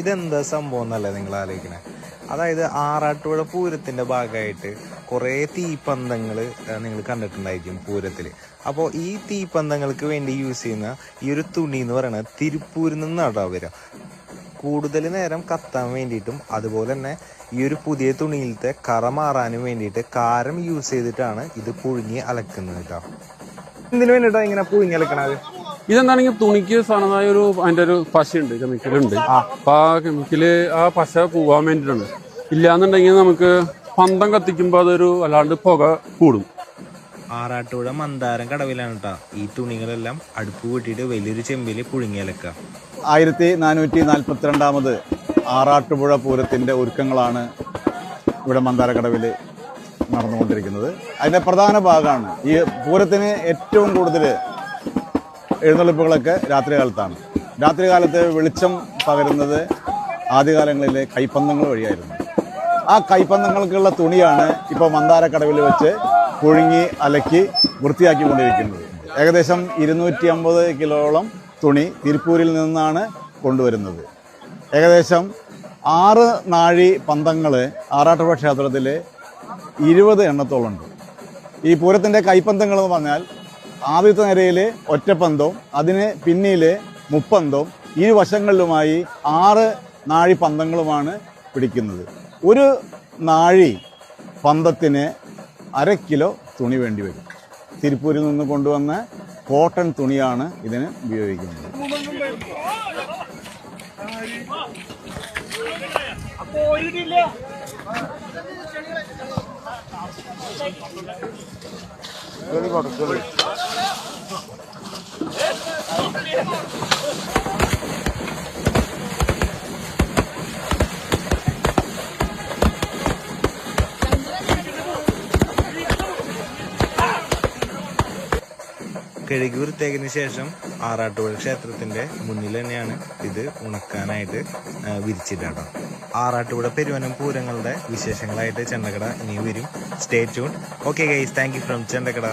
ഇതെന്താ സംഭവം എന്നല്ലേ നിങ്ങൾ ആലോചിക്കണേ? അതായത് ആറാട്ടുപുഴ പൂരത്തിന്റെ ഭാഗമായിട്ട് കുറേ തീപ്പന്തങ്ങൾ നിങ്ങൾ കണ്ടിട്ടുണ്ടായിരിക്കും പൂരത്തിൽ. അപ്പോൾ ഈ തീപ്പന്തങ്ങൾക്ക് വേണ്ടി യൂസ് ചെയ്യുന്ന ഈ ഒരു തുണി എന്ന് പറയുന്നത് തിരുപ്പൂരിൽ നിന്നാണ് വരിക. കൂടുതൽ നേരം കത്താൻ വേണ്ടിയിട്ടും അതുപോലെ തന്നെ ഈ ഒരു പുതിയ തുണിയിലത്തെ കറ മാറാനും വേണ്ടിയിട്ട് കാരം യൂസ് ചെയ്തിട്ടാണ് ഇത് പുഴുങ്ങി അലക്കുന്നത് കേട്ടോ എന്തിനു വേണ്ടിയിട്ടാണ് ഇങ്ങനെ പുഴുങ്ങി അലക്കണത്? ഇതെന്താണെങ്കിൽ തുണിക്ക് സാധനമായ ഒരു അതിന്റെ ഒരു പശയുണ്ട് കെമിക്കലുണ്ട് അപ്പൊ ആ കെമിക്കൽ ആ പശ പോവാൻ വേണ്ടിയിട്ടാണ് ഇല്ലാന്നുണ്ടെങ്കിൽ നമുക്ക് പന്തം കത്തിക്കുമ്പോൾ അതൊരു അല്ലാണ്ട് പുക കൂടും. ആറാട്ടുപുഴ മന്ദാരം കടവിലാണ് കേട്ടോ ഈ തുണികളെല്ലാം അടുപ്പ് കൂട്ടിയിട്ട് വലിയൊരു ചെമ്പിൽ പുഴുങ്ങിയലക്ക. ആയിരത്തി നാനൂറ്റി നാൽപ്പത്തിരണ്ടാമത് ആറാട്ടുപുഴ പൂരത്തിന്റെ ഒരുക്കങ്ങളാണ് ഇവിടെ മന്ദാരക്കടവിൽ നടന്നുകൊണ്ടിരിക്കുന്നത്. അതിന്റെ പ്രധാന ഭാഗമാണ് ഈ പൂരത്തിന് ഏറ്റവും കൂടുതൽ എഴുന്നള്ളിപ്പുകളൊക്കെ രാത്രികാലത്താണ്. രാത്രികാലത്ത് വെളിച്ചം പകരുന്നത് ആദ്യകാലങ്ങളിലെ കൈപ്പന്തങ്ങൾ വഴിയായിരുന്നു. ആ കൈപ്പന്തങ്ങൾക്കുള്ള തുണിയാണ് ഇപ്പോൾ മന്ദാരക്കടവിൽ വെച്ച് പുഴുങ്ങി അലക്കി വൃത്തിയാക്കിക്കൊണ്ടിരിക്കുന്നത് ഏകദേശം ഇരുന്നൂറ്റി അമ്പത് കിലോളം തുണി തിരുപ്പൂരിൽ നിന്നാണ് കൊണ്ടുവരുന്നത്. ഏകദേശം ആറ് നാഴി പന്തങ്ങൾ ആറാട്ടുപുഴ ക്ഷേത്രത്തിൽ ഇരുപത് എണ്ണത്തോളമുണ്ട്. ഈ പൂരത്തിന്റെ കൈപ്പന്തങ്ങൾ എന്ന് പറഞ്ഞാൽ ആദ്യത്തെ നിരയിൽ ഒറ്റപ്പന്തവും അതിന് പിന്നിൽ മുപ്പന്തവും ഈ വശങ്ങളിലുമായി ആറ് നാഴി പന്തങ്ങളുമാണ് പിടിക്കുന്നത്. ഒരു നാഴി പന്തത്തിന് അര കിലോ തുണി വേണ്ടി വരും. തിരുപ്പൂരിൽ നിന്ന് കൊണ്ടുവന്ന കോട്ടൺ തുണിയാണ് ഇതിന് ഉപയോഗിക്കുന്നത്. കഴുകി വൃത്തിയാക്കിയതിനു ശേഷം ആറാട്ടുപുഴ ക്ഷേത്രത്തിന്റെ മുന്നിൽ തന്നെയാണ് ഇത് ഉണക്കാനായിട്ട് വിരിച്ചിട്ടാട്ടോ ആറാട്ടുപുഴ പെരുവനം പൂരങ്ങളുടെ വിശേഷങ്ങളായിട്ട് ചെണ്ടക്കട ഇനി വരും. Stay tune okay guys thank you from Chendakkada